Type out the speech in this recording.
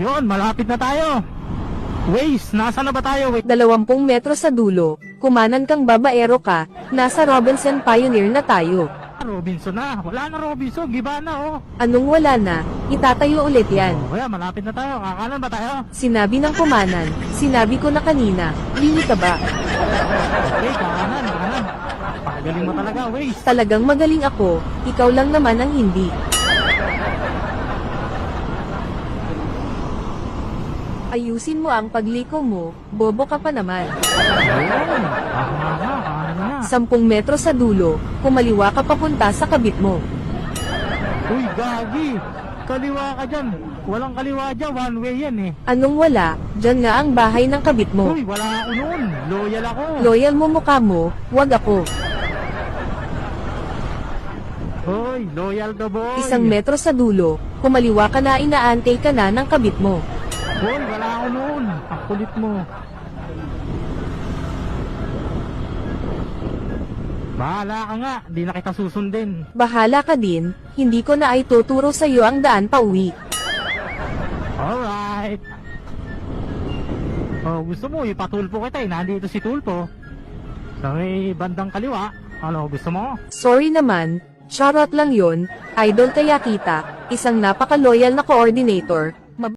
Yun, malapit na tayo. Waze, nasa na ba tayo? Wait. 20 metro sa dulo, kumanan kang babaero ka, nasa Robinson Pioneer na tayo. Robinson na. Wala na Robinson. Giba na, oh. Anong wala na, itatayo ulit yan. Oh, kaya malapit na tayo. Kakanan ba tayo? Sinabi ng kumanan, sinabi ko na kanina, lili ka ba? Okay, kakanan, kakanan. Pagaling mo talaga, Waze. Talagang magaling ako, ikaw lang naman ang hindi. Ayusin mo ang pagliko mo, bobo ka pa naman. 10 metro sa dulo, kumaliwa ka papunta sa kabit mo. Uy, gagi. Kaliwa ka dyan. Walang kaliwa dyan. One way yan eh. Anong wala, dyan nga ang bahay ng kabit mo. Uy, wala ako noon. Loyal ako. Loyal mo mukha mo, wag ako. Hoy, loyal ka boy. Isang metro sa dulo, kumaliwa ka na inaantay ka na ng kabit mo. Hoy, wala ako noon. Ang kulit mo. Bahala ka nga. Di na kita susundin. Bahala ka din, hindi ko na ay tuturo sa iyo ang daan pa uwi. Alright. Oh, gusto mo ipatulpo kita eh. Nandito si Tulpo. Sa may bandang kaliwa. Ano, gusto mo? Sorry naman, charot lang yon, idol kaya kita, isang napaka-loyal na coordinator,